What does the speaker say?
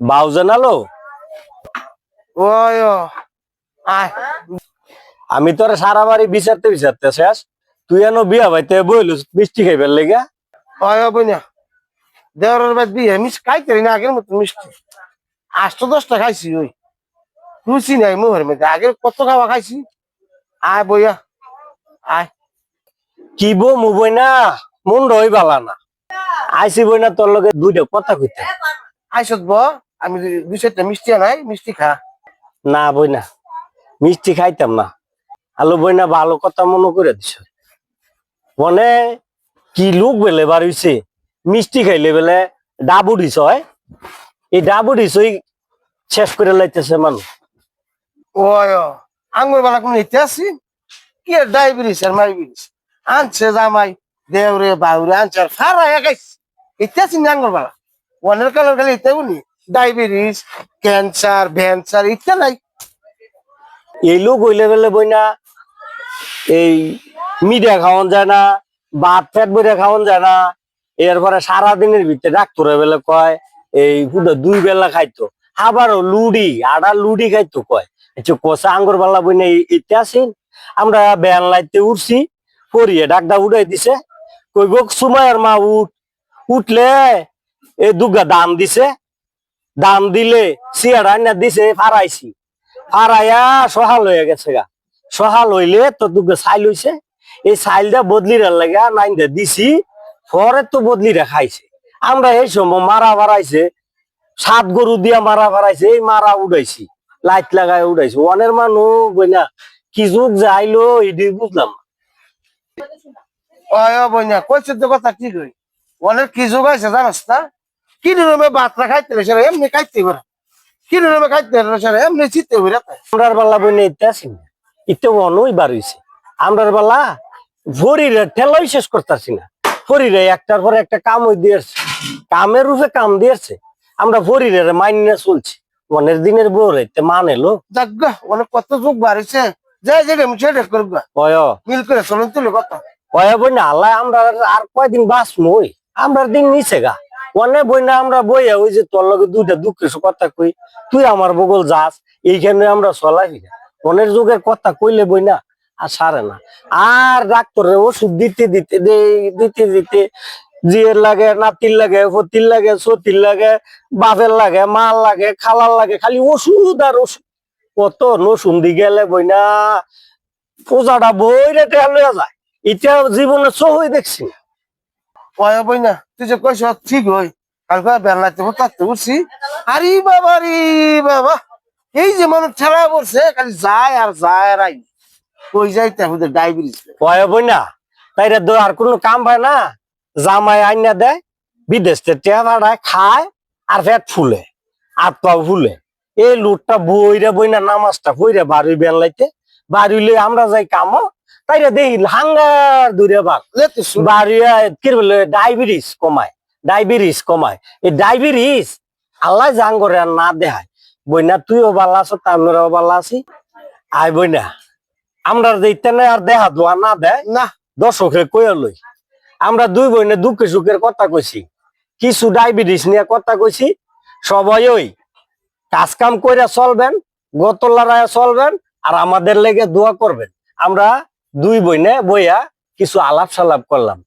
বাউজন আলো? আমি তোর সারা বাড়ি বিচারতে বিচারতে শেষ? তুই এনো বিয়া ভাইতে বইলু মিষ্টি খাইবার লেগা? দেওয়ার বাদ বিয়ে মিস খাইতে না আগের মতো মিষ্টি। আটশো দশটা খাইছি ওই। রুচি নাই মুহের মধ্যে আগের কত খাওয়া খাইছি? আয় বইয়া আয়। কি বো মু বই না মন রই বালা না। আইসি বই না তোর লগে দুইটা কথা কইতে। আইসত ব আমি দুই চারটা মিষ্টি আনাই মিষ্টি খা। না বই না মিষ্টি খাইতাম না। আলু বই না ভালো কথা মনে করে দিছ। মনে কি লোক বেলে বাড়িছে মিষ্টি খাইলে বেলে ডাবুডিস হয়? এই ডাবুডিস ওই শেষ করে লাইতেছে মানুষ। ও আঙ্গুর বালা কোন ইতে কি ডায়াবেটিস আর মাইবিটিস? আনছে জামাই দেওরে বাউরে আনছে আর ফারা একাইছি। ইতে না আঙ্গুর বালা। ওয়ানের কালার খালি ইতে উনি ডায়াবেটিস, ক্যান্সার, ভ্যান্সার ইত্যাদি। এই লোক হইলে বেলে বই না এই মিডিয়া খাওয়ান যায় না, ভাত ফ্যাট বইটা খাওয়ান যায় না। এরপরে সারাদিনের ভিতরে ডাক্তার বেলে কয়, এই দুই বেলা খাইতো। আবারও লুডি, আডা লুডি খাইতো কয়। আচ্ছা কষা আঙ্গুর বালা বই না ইতে আসেন আমরা ব্যান লাইতে উঠছি পরিয়ে ডাকডা উড়াই দিছে। কই গো সুমায়ের মা উঠ, উঠলে এ দুগা দাম দিছে দাম দিলে সিয়ার আইনা দিছে ফারাইছি ফারাইয়া সহাল হয়ে গেছে গা। সহাল হইলে তো দুগে সাইল হইছে। এই সাইলটা বদলির লাগা নাইন দে দিছি, পরে তো বদলিরা খাইছে। আমরা এই সময় মারা বাড়াইছে, সাত গরু দিয়া মারা বাড়াইছে, এই মারা উড়াইছি, লাইট লাগায় উড়াইছে। অনের মানুষ বইনা, কি যুগ যে আইলো এটাই বুঝলাম না। কথা কি কই? ওনের কি যোগাইছে জানাস না? কি নিরমে বাতরা খাইতে সেরা এমনি খাইতে করে কি নিরমে খাইতে সেরা এমনি চিত্তে করে আমরার বেলা বইনা ইতে আসি না। ইতে অনই বার আমরার বেলা ভরিরে ঠেলাই শেষ করতেছি না। ভরিরে একটার পর একটা কাম হই দিয়েছে কামের রূপে কাম দিয়েছে আমরা ভরিরে মাইনে চলছি। মনের দিনের বউ রেতে মানে লো যাগ্গা অনেক কত যুগ বাড়িছে যাই আমি সেটা করব কয় মিল করে চলুন তুলে কথা। কয় বই না আল্লাহ আমরা আর কয়দিন বাঁচবো ওই? আমরা দিন নিচে গা। অনেক বই না আমরা বইয়া ওই যে তোর লগে দুইটা দুঃখের কথা কই, তুই আমার বগল যাস, এইখানে আমরা চলাই মনের যুগের কথা কইলে বই না আর সারে না। আর ডাক্তারের ওষুধ দিতে দিতে দিতে দিতে জিয়ের লাগে, নাতির লাগে, ফতির লাগে, সতির লাগে, বাপের লাগে মাল লাগে, খালার লাগে, খালি ওষুধ আর ওষুধ। কত নসুন দি গেলে বই না পূজাটা বইরে টেয়া লইয়া যায়। এটা জীবনে সহই দেখছি না। ওই বই না, তুই যে কইছ, ঠিক হই। কালকে বেলাতে তাতে উঠছি। আরে বাবা রে বাবা, এই যে মানুষ ঠেলা পড়ছে, খালি যায় আর যায় আর আই কই যাইতে আমাদের ডায়াবেটিস ভয় বই না তাইরে তো আর কোনো কাম পায় না। জামাই আইনা দেয়, বিদেশ ভাড়ায় খায় আর পেট ফুলে আর পাও ফুলে। এই লুটটা বইরে বই না, নামাজটা কইরে বাড়ি বেলাইতে বাড়িলে আমরা যাই কামো তাইরে দেখি হাঙ্গার দূরে শুন বাড়িয়া কি বলে ডায়াবেটিস কমায় ডায়াবেটিস কমায়। এই ডায়াবেটিস আল্লাহ জাং করে আর না দেখায়। বইনা তুইও ভালো আছো তামিরাও ভালো আছি। আই বইনা আমরা দেখতে না আর দেখা দোয়া না দেয়। না। দর্শকে কইয়া লই। আমরা দুই বইনে দুঃখে সুখের কথা কইছি। কিছু ডায়াবেটিস নিয়ে কথা কইছি। সবাই ওই কাজ কাম কইরা চলবেন গতলারায় চলবেন আর আমাদের লেগে দোয়া করবেন। আমরা দুই বইনে বইয়া কিছু আলাপ সালাপ করলাম।